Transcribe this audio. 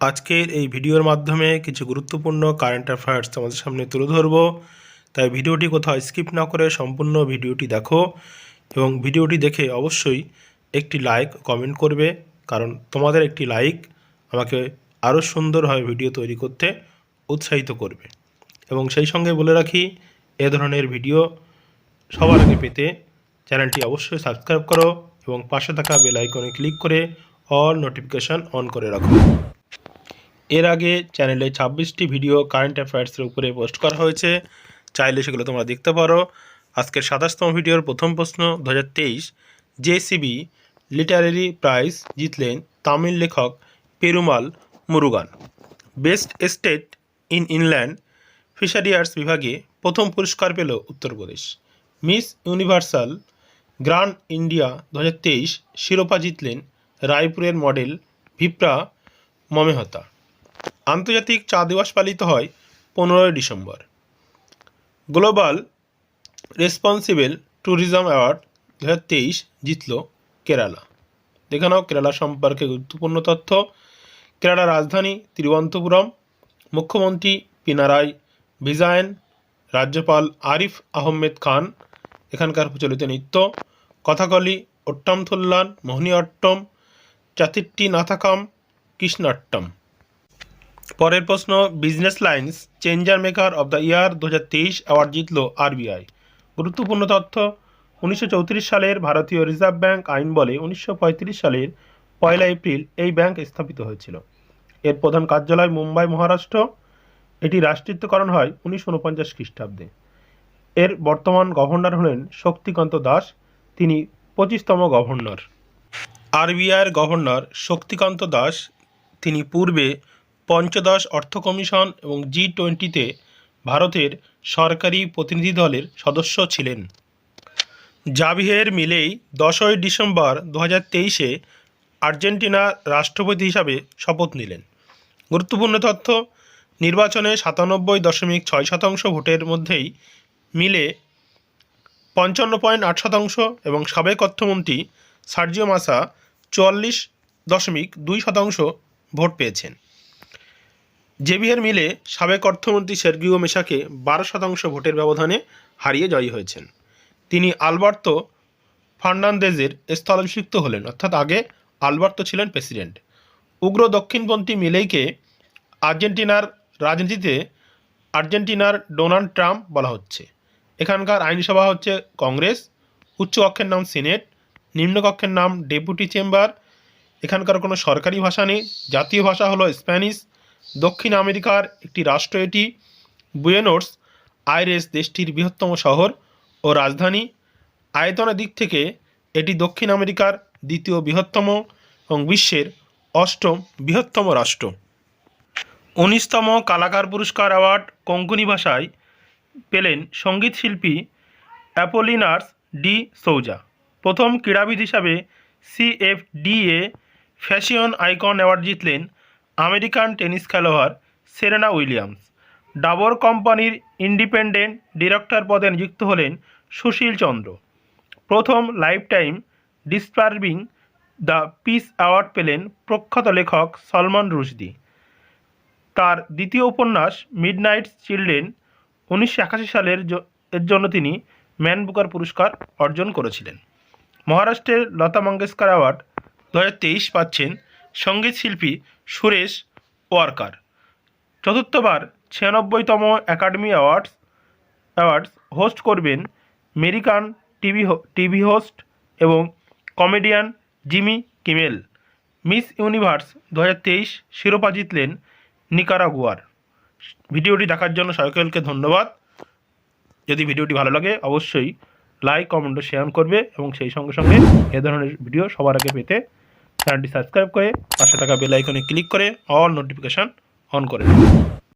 আজকের এই ভিডিওর মাধ্যমে কিছু গুরুত্বপূর্ণ কারেন্ট অ্যাফেয়ার্স তোমাদের সামনে তুলে ধরবো। তাই ভিডিওটি কোথাও স্কিপ না করে সম্পূর্ণ ভিডিওটি দেখো এবং ভিডিওটি দেখে অবশ্যই একটি লাইক কমেন্ট করবে। কারণ তোমাদের একটি লাইক আমাকে আরও সুন্দরভাবে ভিডিও তৈরি করতে উৎসাহিত করবে। এবং সেই সঙ্গে বলে রাখি, এ ধরনের ভিডিও সবার আগে পেতে চ্যানেলটি অবশ্যই সাবস্ক্রাইব করো এবং পাশে থাকা বেল আইকনে ক্লিক করে অল নোটিফিকেশান অন করে রাখো। এর আগে চ্যানেলে ছাব্বিশটি ভিডিও কারেন্ট অ্যাফেয়ার্সের উপরে পোস্ট করা হয়েছে। চাইলে সেগুলো তোমরা দেখতে পারো। আজকের সাতাশতম ভিডিওর প্রথম প্রশ্ন দু হাজার তেইশ জেসিবি লিটারেরি প্রাইজ জিতলেন তামিল লেখক Perumal Murugan. Best estate in inland fisheries বিভাগে প্রথম পুরস্কার পেল Uttar Pradesh. Miss Universal Grand India দু হাজার তেইশ শিরোপা জিতলেন রায়পুরের মডেল ভিপ্রা মমেহতা। আন্তর্জাতিক চা দিবস পালিত হয় পনেরোই December. Global responsible tourism award দু হাজার তেইশ জিতল কেরালা। দেখে নাও কেরালা সম্পর্কে গুরুত্বপূর্ণ তথ্য। কেরালার রাজধানী তিরুবন্তপুরম মুখ্যমন্ত্রী পিনারাই ভিজায়ন রাজ্যপাল আরিফ আহমেদ খান, এখানকার প্রচলিত নৃত্য, কথাকলি অট্টমথুল্লান মোহিনীঅট্টম চাতিট্টি নাথাকাম কৃষ্ণাট্টম। পরের প্রশ্ন business lines changer maker of the year দু হাজার তেইশ অ্যাওয়ার্ড জিতল আরবিআই গুরুত্বপূর্ণ তথ্য, উনিশশো চৌত্রিশ সালের ভারতীয় রিজার্ভ ব্যাংক আইন বলে উনিশশো পঁয়ত্রিশ সালের পয়লা এপ্রিল এই ব্যাংক স্থাপিত হয়েছিল। এর প্রধান কার্যালয় মুম্বাই, মহারাষ্ট্র। এটি রাষ্ট্রীয়করণ হয় উনিশশো উনপঞ্চাশ খ্রিস্টাব্দে। এর বর্তমান গভর্নর হলেন শক্তিকান্ত দাস। তিনি পঁচিশতম গভর্নর আরবিআইয়ের গভর্নর শক্তিকান্ত দাস। তিনি পূর্বে পঞ্চদশ অর্থ কমিশন এবং জি টোয়েন্টিতে ভারতের সরকারি প্রতিনিধি দলের সদস্য ছিলেন। জাভিয়ের মিলেই দশই ডিসেম্বর দু তেইশে আর্জেন্টিনার রাষ্ট্রপতি হিসাবে শপথ নিলেন। গুরুত্বপূর্ণ তথ্য, নির্বাচনে সাতানব্বই দশমিক ছয় শতাংশ ভোটের মধ্যেই মিলে পঞ্চান্ন পয়েন্ট আট শতাংশ এবং সাবেক অর্থমন্ত্রী সার্জিও মাসা চুয়াল্লিশ দশমিক দুই শতাংশ ভোট পেয়েছেন। জেভিয়ার মিলে সাবেক অর্থমন্ত্রী সের্গিও মেশাকে বারো শতাংশ ভোটের ব্যবধানে হারিয়ে জয়ী হয়েছেন। তিনি আলবার্তো ফার্নান্দেজের স্থলাভিষিক্ত হলেন, অর্থাৎ আগে আলবার্তো ছিলেন প্রেসিডেন্ট। উগ্র দক্ষিণপন্থী মিলেইকে আর্জেন্টিনার রাজনীতিতে আর্জেন্টিনার ডোনাল্ড ট্রাম্প বলা হচ্ছে। এখানকার আইনসভা হচ্ছে কংগ্রেস উচ্চকক্ষের নাম সিনেট নিম্নকক্ষের নাম ডেপুটি চেম্বার, এখানকার কোনো সরকারি ভাষা নেই, জাতীয় ভাষা হলো স্প্যানিশ দক্ষিণ আমেরিকার একটি রাষ্ট্র এটি, বুয়েনোর্স আইরেস দেশটির বৃহত্তম শহর ও রাজধানী। আয়তনের দিক থেকে এটি দক্ষিণ আমেরিকার দ্বিতীয় বৃহত্তম এবং বিশ্বের অষ্টম বৃহত্তম রাষ্ট্র। উনিশতম কালাকার পুরস্কার অ্যাওয়ার্ড কোঙ্কনি ভাষায় পেলেন সংগীত শিল্পী অ্যাপোলিনার্স ডি সৌজা। প্রথম ক্রীড়াবিদ হিসাবে সিএফডিএ ফ্যাশন আইকন অ্যাওয়ার্ড জিতলেন আমেরিকান টেনিস খেলোয়াড় সেরেনা উইলিয়ামস। ডাবর কোম্পানির ইন্ডিপেন্ডেন্ট ডিরেক্টর পদে নিযুক্ত হলেন সুশীল চন্দ্র। প্রথম life time disturbing the peace award পেলেন প্রখ্যাত লেখক সলমান রুশদি। তার দ্বিতীয় উপন্যাস মিডনাইট চিলড্রেন উনিশশো একাশি সালের এর জন্য তিনি ম্যান বুকার পুরস্কার অর্জন করেছিলেন। মহারাষ্ট্রের লতা মঙ্গেশকর অ্যাওয়ার্ড দু হাজার তেইশ পাচ্ছেন সংগীত শিল্পী সুরেশ ওয়ার্কার। চতুর্থবার ছিয়ানব্বইতম একাডেমি অ্যাওয়ার্ডস অ্যাওয়ার্ডস হোস্ট করবেন মেরিকান টিভি টিভি হোস্ট এবং comedian Jimmy Kimmel. Miss Universe দু হাজার তেইশ শিরোপা জিতলেন নিকারাগুয়ার। ভিডিওটি দেখার জন্য সকলকে ধন্যবাদ। যদি ভিডিওটি ভালো লাগে, অবশ্যই লাইক, কমেন্ট শেয়ার করবে এবং সেই সঙ্গে সঙ্গে এ ধরনের ভিডিও সবার আগে পেতে চ্যানেলটি সাবস্ক্রাইব করে পাশে থাকা বেল আইকনে ক্লিক করে অল নোটিফিকেশান অন করে